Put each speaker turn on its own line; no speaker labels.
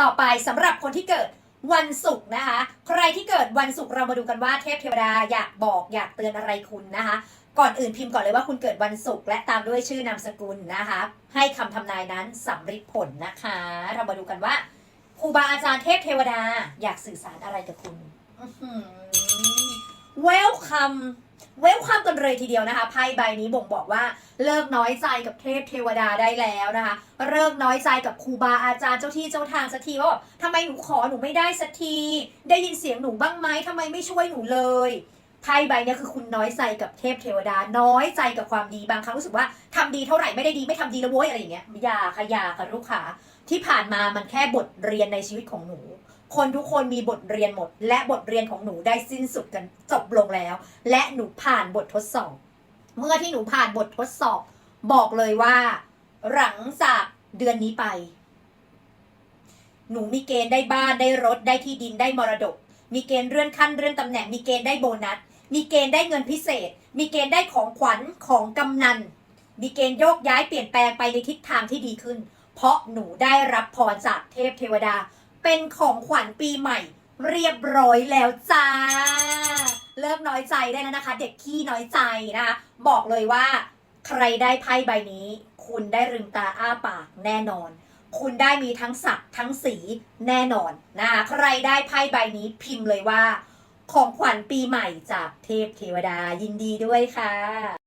ต่อไปสำหรับคนที่เกิดวันศุกร์นะคะ ใครที่เกิดวันศุกร์เรามาดูกันว่าเทพเทวดาอยากบอกอยากเตือนอะไรคุณนะคะ ก่อนอื่นพิมพ์ก่อนเลยว่าคุณเกิดวันศุกร์และตามด้วยชื่อนามสกุลนะคะ ให้คำทำนายนั้นสำเร็จผลนะคะ เรามาดูกันว่าครูบาอาจารย์เทพเทวดาอยากสื่อสารอะไรกับคุณเวลคัม เวลคัมกันเลยทีเดียวนะคะไพ่ใบนี้บ่งบอกว่าเลิกน้อยใจกับเทพเทวดาได้แล้วนะคะ เลิกน้อยใจกับครูบาอาจารย์เจ้าที่เจ้าทางสักทีว่าทำไมหนูขอหนูไม่ได้สักที ได้ยินเสียงหนูบ้างไหมทำไมไม่ช่วยหนูเลยไพ่ใบนี้คือคุณน้อยใจกับเทพเทวดา น้อยใจกับความดีบางครั้งรู้สึกว่าทำดีเท่าไหร่ไม่ได้ดีไม่ทำดีแล้วโว้ยอะไรอย่างเงี้ยอย่าค่ะอย่าค่ะลูกค้าที่ผ่านมามันแค่บทเรียนในชีวิตของหนู คนทุกคนมีบทเรียนหมด และบทเรียนของหนูได้สิ้นสุดกันจบลงแล้ว และหนูผ่านบททดสอบ เมื่อที่หนูผ่านบททดสอบ บอกเลยว่า หลังจากเดือนนี้ไป หนูมีเกณฑ์ได้บ้านได้รถได้ที่ดินได้มรดก มีเกณฑ์เลื่อนขั้นเลื่อนตำแหน่งมีเกณฑ์ได้โบนัส มีเกณฑ์ได้เงินพิเศษ มีเกณฑ์ได้ของขวัญของกำนัน มีเกณฑ์โยกย้ายเปลี่ยนแปลงไปในทิศทางที่ดีขึ้น เพราะหนูได้รับพรจากเทพเทวดา เป็นของขวัญปีใหม่ เรียบร้อยแล้วจ้าเลิกน้อยใจได้แล้วนะคะ เด็กขี้น้อยใจนะคะบอกเลยว่า ใครได้ไพ่ใบนี้ คุณได้ลืมตาอ้าปากแน่นอน คุณได้มีทั้งศักทั้งสีแน่นอนนะคะใครได้ไพ่ใบนี้พิมพ์เลยว่า ของขวัญปีใหม่จากเทพเทวดายินดีด้วยค่ะ